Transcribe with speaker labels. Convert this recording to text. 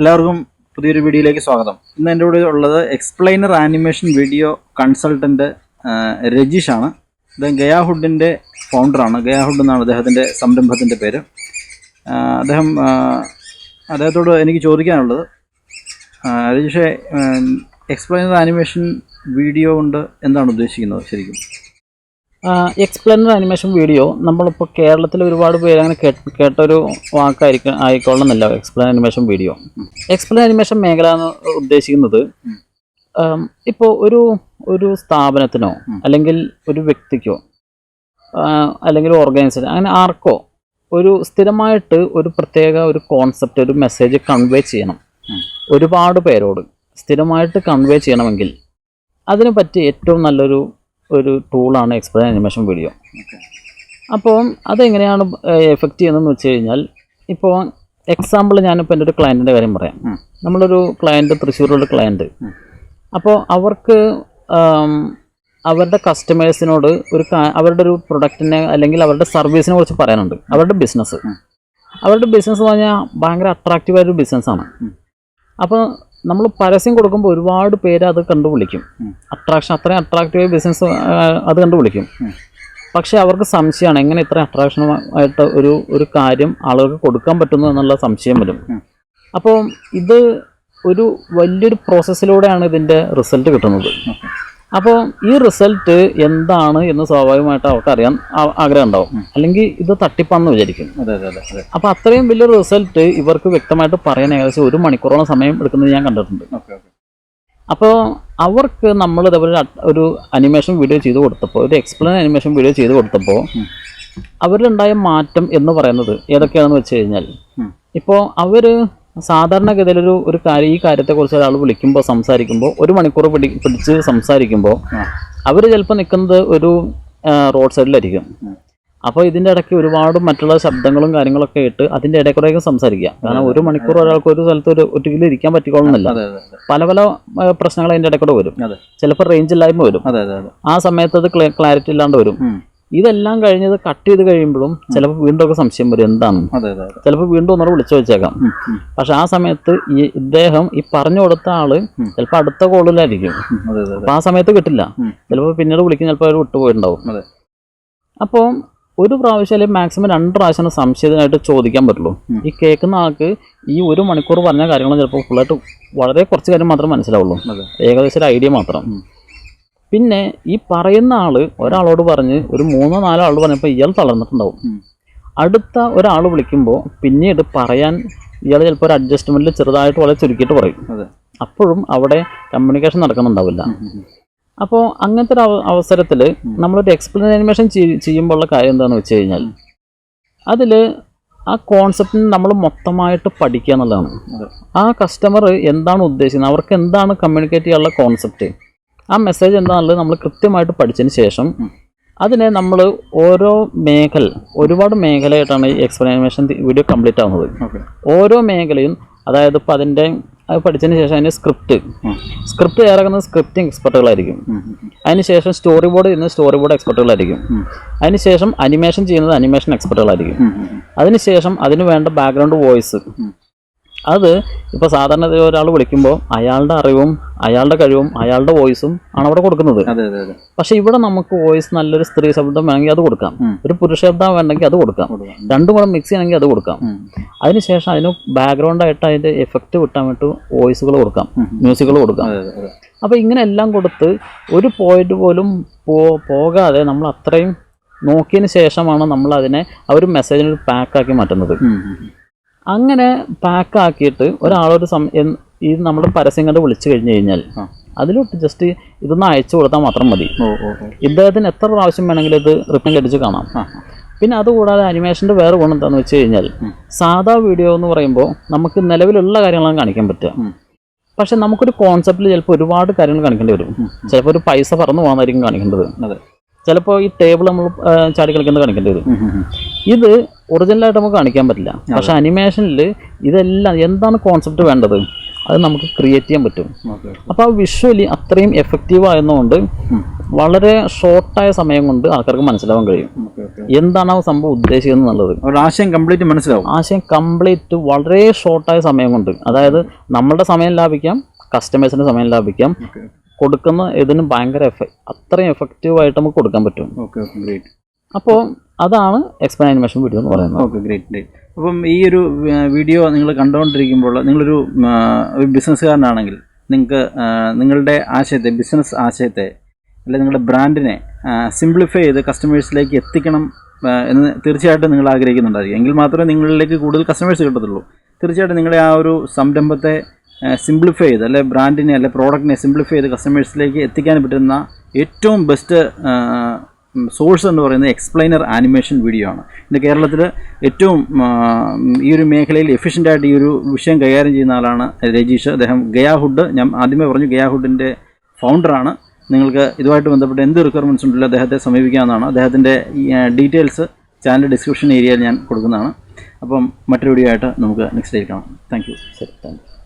Speaker 1: എല്ലാവർക്കും പുതിയൊരു വീഡിയോയിലേക്ക് സ്വാഗതം. ഇന്ന് എന്റെ കൂടെ ഉള്ളത് explainer animation video consultant Rajeesh ആണ് അദ്ദേഹം ഗയാഹുഡിന്റെ ഫൗണ്ടറാണ് ഗയാഹുഡ് എന്നാണ് അദ്ദേഹത്തിന്റെ സംരംഭത്തിന്റെ പേര്. അദ്ദേഹം അദ്ദേഹത്തോട് എനിക്ക് ചോദിക്കാനുള്ളത് രജീഷെ എക്സ്പ്ലെയിനർ ആനിമേഷൻ വീഡിയോ കൊണ്ട് എന്താണ് ഉദ്ദേശിക്കുന്നത് ശരിക്കും?
Speaker 2: എക്സ്പ്ലെയിനർ ആനിമേഷൻ വീഡിയോ നമ്മളിപ്പോൾ കേരളത്തിൽ ഒരുപാട് പേര് അങ്ങനെ കേട്ട് കേട്ടൊരു വാക്കായിരിക്കും ആയിക്കൊള്ളുന്നില്ല explain animation video explain animation മേഖല എന്ന് ഉദ്ദേശിക്കുന്നത്. ഇപ്പോൾ ഒരു ഒരു സ്ഥാപനത്തിനോ അല്ലെങ്കിൽ ഒരു വ്യക്തിക്കോ അല്ലെങ്കിൽ ഓർഗനൈസേഷൻ അങ്ങനെ ആർക്കോ ഒരു സ്ഥിരമായിട്ട് ഒരു പ്രത്യേക ഒരു കോൺസെപ്റ്റ് ഒരു മെസ്സേജ് കൺവേ ചെയ്യണം. ഒരുപാട് പേരോട് സ്ഥിരമായിട്ട് കൺവേ ചെയ്യണമെങ്കിൽ അതിനെ പറ്റി ഏറ്റവും നല്ലൊരു ഒരു ടൂളാണ് എക്സ്പ്രഷൻ അനിമേഷൻ വീഡിയോ അപ്പോൾ അതെങ്ങനെയാണ് എഫക്റ്റ് ചെയ്യുന്നതെന്ന് വെച്ച് കഴിഞ്ഞാൽ ഇപ്പോൾ എക്സാമ്പിൾ ഞാനിപ്പോൾ എന്റെ ഒരു ക്ലയന്റിന്റെ കാര്യം പറയാം. നമ്മളൊരു ക്ലയന്റ് തൃശ്ശൂരുള്ള
Speaker 1: ക്ലയന്റ്.
Speaker 2: അപ്പോൾ അവർക്ക് അവരുടെ കസ്റ്റമേഴ്സിനോട് ഒരു അവരുടെ ഒരു പ്രൊഡക്റ്റിനെ അല്ലെങ്കിൽ അവരുടെ സർവീസിനെ കുറിച്ച് പറയാനുണ്ട്. അവരുടെ ബിസിനസ് അവരുടെ ബിസിനസ് എന്ന് പറഞ്ഞാൽ ഭയങ്കര അട്രാക്റ്റീവായൊരു ബിസിനസ്സാണ്. അപ്പോൾ നമ്മൾ പരസ്യം കൊടുക്കുമ്പോൾ ഒരുപാട് പേര് അത്
Speaker 1: കണ്ടുപിടിക്കും.
Speaker 2: അട്രാക്ഷൻ അത്രയും അട്രാക്റ്റീവ് ബിസിനസ് അത്
Speaker 1: കണ്ടുപിടിക്കും
Speaker 2: പക്ഷേ അവർക്ക് സംശയമാണ് എങ്ങനെ ഇത്ര അട്രാക്ഷൻ ആയിട്ട് ഒരു ഒരു കാര്യം ആളുകൾക്ക് കൊടുക്കാൻ പറ്റുന്നു എന്നുള്ള സംശയം വരും.
Speaker 1: അപ്പം
Speaker 2: അപ്പോൾ ഇത് ഒരു വലിയൊരു പ്രോസസ്സിലൂടെയാണ് ഇതിന്റെ റിസൾട്ട് കിട്ടുന്നത്. അപ്പോൾ ഈ റിസൾട്ട് എന്താണ് എന്ന് സ്വാഭാവികമായിട്ട് അവർക്ക് അറിയാൻ ആഗ്രഹം ഉണ്ടാവും. അല്ലെങ്കിൽ ഇത് തട്ടിപ്പാണെന്ന് വിചാരിക്കും.
Speaker 1: അതെ അതെ അതെ
Speaker 2: അപ്പോൾ അത്രയും വലിയൊരു റിസൾട്ട് ഇവർക്ക് വ്യക്തമായിട്ട് പറയാൻ ഏകദേശം ഒരു മണിക്കൂറോളം സമയം എടുക്കുന്നത് ഞാൻ കണ്ടിട്ടുണ്ട്.
Speaker 1: Okay okay.
Speaker 2: അപ്പോൾ അവർക്ക് നമ്മൾ ഇതേപോലെ ഒരു അനിമേഷൻ വീഡിയോ ചെയ്ത് കൊടുത്തപ്പോൾ ഒരു എക്സ്പ്ലെയിൻ അനിമേഷൻ വീഡിയോ ചെയ്ത് കൊടുത്തപ്പോൾ. അവരിലുണ്ടായ മാറ്റം എന്ന് പറയുന്നത് ഏതൊക്കെയാണെന്ന് വെച്ച് കഴിഞ്ഞാൽ. ഇപ്പോൾ അവർ സാധാരണഗതിയിൽ ഒരു ഒരു കാര്യം ഈ കാര്യത്തെക്കുറിച്ച് ഒരാൾ വിളിക്കുമ്പോൾ സംസാരിക്കുമ്പോൾ ഒരു മണിക്കൂർ പിടി പിടിച്ച് സംസാരിക്കുമ്പോൾ അവർ ചിലപ്പോൾ നിൽക്കുന്നത് ഒരു റോഡ് സൈഡിലായിരിക്കും. അപ്പോൾ ഇതിന്റെ ഇടയ്ക്ക് ഒരുപാട് മറ്റുള്ള ശബ്ദങ്ങളും കാര്യങ്ങളൊക്കെ ഇട്ട് അതിന്റെ ഇടയ്ക്കൂടെയൊക്കെ സംസാരിക്കുക കാരണം ഒരു മണിക്കൂർ ഒരാൾക്ക് ഒരു സ്ഥലത്ത് ഒരു ഒറ്റയ്ക്ക് ഇരിക്കാൻ പറ്റിക്കോളുന്നില്ല. പല പല പ്രശ്നങ്ങൾ അതിന്റെ ഇടയ്ക്കൂടെ വരും. ചിലപ്പോൾ റേഞ്ച് ഇല്ലായ്മ വരും. ആ സമയത്ത് അത് ക്ലാരിറ്റി ഇല്ലാണ്ട് വരും. ഇതെല്ലാം കഴിഞ്ഞത് കട്ട് ചെയ്ത് കഴിയുമ്പോഴും ചിലപ്പോൾ വീണ്ടും ഒക്കെ സംശയം വരും. എന്താണ്? ചിലപ്പോൾ വീണ്ടും ഒന്നോട് വിളിച്ചു വെച്ചേക്കാം പക്ഷെ ആ സമയത്ത് ഈ ഇദ്ദേഹം ഈ പറഞ്ഞു കൊടുത്ത
Speaker 1: ആൾ.
Speaker 2: ചിലപ്പോൾ അടുത്ത കോളിലായിരിക്കും. അപ്പൊ ആ സമയത്ത് കിട്ടില്ല. ചിലപ്പോൾ പിന്നീട് വിളിക്കും ചിലപ്പോൾ അവർ വിട്ടുപോയിട്ടുണ്ടാവും. അപ്പോൾ ഒരു പ്രാവശ്യം അല്ലെങ്കിൽ മാക്സിമം രണ്ട് പ്രാവശ്യം സംശയത്തിനായിട്ട് ചോദിക്കാൻ പറ്റുള്ളൂ. ഈ കേൾക്കുന്ന ആൾക്ക് ഈ ഒരു മണിക്കൂർ പറഞ്ഞ കാര്യങ്ങൾ ചിലപ്പോൾ ഫുള്ളായിട്ട് വളരെ കുറച്ച് കാര്യം മാത്രമേ മനസ്സിലാവുള്ളൂ. ഏകദേശം ഒരു ഐഡിയ മാത്രം. പിന്നെ ഈ പറയുന്ന ആൾ ഒരാളോട് പറഞ്ഞ് ഒരു മൂന്നോ നാലോ ആളോട് പറഞ്ഞപ്പോൾ ഇയാൾ തളർന്നിട്ടുണ്ടാവും. അടുത്ത ഒരാൾ വിളിക്കുമ്പോൾ പിന്നീട് പറയാൻ ഇയാൾ ചിലപ്പോൾ ഒരു അഡ്ജസ്റ്റ്മെന്റിൽ ചെറുതായിട്ട് വളരെ ചുരുക്കിയിട്ട് പറയും. അപ്പോഴും അവിടെ കമ്മ്യൂണിക്കേഷൻ നടക്കുന്നുണ്ടാവില്ല. അപ്പോൾ അങ്ങനത്തെ ഒരു അവസരത്തിൽ നമ്മളൊരു എക്സ്പ്ലനേഷൻ അനിമേഷൻ ചെയ്യുമ്പോഴുള്ള കാര്യം എന്താണെന്ന് വെച്ച് കഴിഞ്ഞാൽ അതിൽ ആ കോൺസെപ്റ്റിന് നമ്മൾ മൊത്തമായിട്ട് പഠിക്കുക എന്നുള്ളതാണ്. ആ കസ്റ്റമർ എന്താണ് ഉദ്ദേശിക്കുന്നത്? അവർക്ക് എന്താണ് കമ്മ്യൂണിക്കേറ്റ് ചെയ്യാനുള്ള കോൺസെപ്റ്റ് ആ മെസ്സേജ് എന്താണെന്നുള്ളത് നമ്മൾ കൃത്യമായിട്ട് പഠിച്ചതിന് ശേഷം അതിനെ നമ്മൾ ഓരോ മേഖല ഒരുപാട് മേഖലയായിട്ടാണ് ഈ എക്സ്പ്ലനേഷൻ വീഡിയോ കംപ്ലീറ്റ് ആവുന്നത് ഓരോ മേഖലയും അതായത് ഇപ്പോൾ അതിന്റെ അത് പഠിച്ചതിന് ശേഷം അതിന്റെ സ്ക്രിപ്റ്റ് സ്ക്രിപ്റ്റ് തയ്യാറാക്കുന്നത് സ്ക്രിപ്റ്റിംഗ് എക്സ്പെർട്ടുകളായിരിക്കും. അതിനുശേഷം സ്റ്റോറി ബോർഡ് ചെയ്യുന്നത് സ്റ്റോറി ബോർഡ് എക്സ്പെർട്ടുകളായിരിക്കും. അതിനുശേഷം അനിമേഷൻ ചെയ്യുന്നത് അനിമേഷൻ എക്സ്പെർട്ടുകളായിരിക്കും. അതിനുശേഷം അതിന് വേണ്ട ബാക്ക്ഗ്രൗണ്ട് വോയിസ്. അത് ഇപ്പോൾ സാധാരണ ഒരാൾ വിളിക്കുമ്പോൾ അയാളുടെ അറിവും അയാളുടെ കഴിവും അയാളുടെ വോയിസും ആണ് അവിടെ കൊടുക്കുന്നത്. പക്ഷെ ഇവിടെ നമുക്ക് വോയിസ് നല്ലൊരു സ്ത്രീ ശബ്ദം വേണമെങ്കിൽ അത് കൊടുക്കാം. ഒരു പുരുഷ ശബ്ദം വേണമെങ്കിൽ അത് കൊടുക്കാം. രണ്ടും കൂടെ മിക്സ് ചെയ്യണമെങ്കിൽ അത് കൊടുക്കാം. അതിനുശേഷം അതിന് ബാക്ക്ഗ്രൗണ്ട് ആയിട്ട് അതിന്റെ എഫക്റ്റ് കിട്ടാൻ വേണ്ടി വോയിസുകൾ കൊടുക്കാം. മ്യൂസിക്കുകൾ കൊടുക്കാം. അപ്പോൾ ഇങ്ങനെ എല്ലാം കൊടുത്ത് ഒരു പോയിന്റ് പോലും പോകാതെ നമ്മൾ അത്രയും നോക്കിയതിന് ശേഷമാണ് നമ്മൾ അതിനെ ആ ഒരു മെസ്സേജിന് ഒരു പാക്കാക്കി മാറ്റുന്നത്. അങ്ങനെ പാക്കാക്കിയിട്ട് ഒരാളൊരു സം ഈ നമ്മുടെ പരസ്യം കണ്ട് വിളിച്ചു കഴിഞ്ഞു കഴിഞ്ഞാൽ. അതിലോട്ട് ജസ്റ്റ് ഇതൊന്ന് അയച്ചു കൊടുത്താൽ മാത്രം മതി. ഇദ്ദേഹത്തിന് എത്ര പ്രാവശ്യം വേണമെങ്കിലും ഇത് റിട്ടേൺ അടിച്ച് കാണാം. പിന്നെ അതുകൂടാതെ അനിമേഷന്റെ വേറെ ഗുണം എന്താണെന്ന് വെച്ച് കഴിഞ്ഞാൽ. സാധാ വീഡിയോ എന്ന് പറയുമ്പോൾ നമുക്ക് നിലവിലുള്ള കാര്യങ്ങളാണ് കാണിക്കാൻ പറ്റുക. പക്ഷെ നമുക്കൊരു കോൺസെപ്റ്റിൽ ചിലപ്പോൾ ഒരുപാട് കാര്യങ്ങൾ കാണിക്കേണ്ടി വരും. ചിലപ്പോൾ ഒരു പൈസ പറന്ന് പോകുന്നതായിരിക്കും കാണിക്കേണ്ടത്. ചിലപ്പോൾ ഈ ടേബിൾ നമ്മൾ ചാടി കളിക്കുന്നത് കാണിക്കേണ്ടി വരും. ഇത് ഒറിജിനലായിട്ട് നമുക്ക് കാണിക്കാൻ പറ്റില്ല. പക്ഷെ അനിമേഷനിൽ ഇതെല്ലാം എന്താണ് കോൺസെപ്റ്റ് വേണ്ടത്? അത് നമുക്ക് ക്രിയേറ്റ് ചെയ്യാൻ പറ്റും. അപ്പോൾ ആ വിഷ്വലി അത്രയും എഫക്റ്റീവ് ആയതുകൊണ്ട് വളരെ ഷോർട്ടായ സമയം കൊണ്ട് ആൾക്കാർക്ക് മനസ്സിലാവാൻ കഴിയും. എന്താണ് ആ സംഭവം ഉദ്ദേശിക്കുന്നത് എന്നുള്ളത്?
Speaker 1: ആശയം കംപ്ലീറ്റ് മനസ്സിലാവും.
Speaker 2: ആശയം കംപ്ലീറ്റ് വളരെ ഷോർട്ടായ സമയം കൊണ്ട്. അതായത് നമ്മളുടെ സമയം ലാഭിക്കാം കസ്റ്റമേഴ്സിന്റെ സമയം ലാഭിക്കാം. കൊടുക്കുന്ന ഇതിന് ഭയങ്കര എഫക്റ്റ് അത്രയും എഫക്റ്റീവായിട്ട് നമുക്ക് കൊടുക്കാൻ പറ്റും.
Speaker 1: ഓക്കെ ഓക്കെ ഗ്രേറ്റ്
Speaker 2: അപ്പോൾ അതാണ് എക്സ്പ്ലൈൻ വീഡിയോ എന്ന് പറയുന്നത്.
Speaker 1: ഓക്കെ ഗ്രേറ്റ് ഗ്രേറ്റ് അപ്പം ഈ ഒരു വീഡിയോ നിങ്ങൾ കണ്ടുകൊണ്ടിരിക്കുമ്പോൾ നിങ്ങളൊരു ബിസിനസ്സുകാരനാണെങ്കിൽ നിങ്ങൾക്ക് നിങ്ങളുടെ ആശയത്തെ ബിസിനസ് ആശയത്തെ അല്ലെങ്കിൽ നിങ്ങളുടെ ബ്രാൻഡിനെ സിംപ്ലിഫൈ ചെയ്ത് കസ്റ്റമേഴ്സിലേക്ക് എത്തിക്കണം എന്ന് തീർച്ചയായിട്ടും നിങ്ങൾ ആഗ്രഹിക്കുന്നുണ്ടായിരിക്കും. എങ്കിൽ മാത്രമേ നിങ്ങളിലേക്ക് കൂടുതൽ കസ്റ്റമേഴ്സ് കിട്ടത്തുള്ളൂ. തീർച്ചയായിട്ടും നിങ്ങളുടെ ആ ഒരു സംരംഭത്തെ സിംപ്ലിഫൈ ചെയ്ത് അല്ലെ ബ്രാൻഡിനെ അല്ലെ പ്രോഡക്റ്റിനെ സിംപ്ലിഫൈ ചെയ്ത് കസ്റ്റമേഴ്സിലേക്ക് എത്തിക്കാൻ പറ്റുന്ന ഏറ്റവും ബെസ്റ്റ് സോഴ്സ് എന്ന് പറയുന്നത് എക്സ്പ്ലൈനർ ആനിമേഷൻ വീഡിയോ ആണ്. ഇന്ന് കേരളത്തിൽ ഏറ്റവും ഈ ഒരു മേഖലയിൽ എഫിഷ്യന്റായിട്ട് ഈ ഒരു വിഷയം കൈകാര്യം ചെയ്യുന്ന ആളാണ് രജീഷ്. അദ്ദേഹം ഗയാ ഹുഡ് ഞാൻ ആദ്യമേ പറഞ്ഞു ഗയാ ഹുഡിന്റെ ഫൗണ്ടറാണ് നിങ്ങൾക്ക് ഇതുമായിട്ട് ബന്ധപ്പെട്ട് എന്ത് റിക്വയർമെന്റ്സ് ഉണ്ടല്ലോ അദ്ദേഹത്തെ സമീപിക്കാവുന്നതാണ്. അദ്ദേഹത്തിന്റെ ഡീറ്റെയിൽസ് ചാനൽ ഡിസ്ക്രിപ്ഷൻ ഏരിയയിൽ ഞാൻ കൊടുക്കുന്നതാണ്. അപ്പം മറ്റൊരു വീഡിയോ ആയിട്ട് നമുക്ക് നെക്സ്റ്റ് ഡേ കാണാം. താങ്ക് യു
Speaker 2: ശരി താങ്ക് യു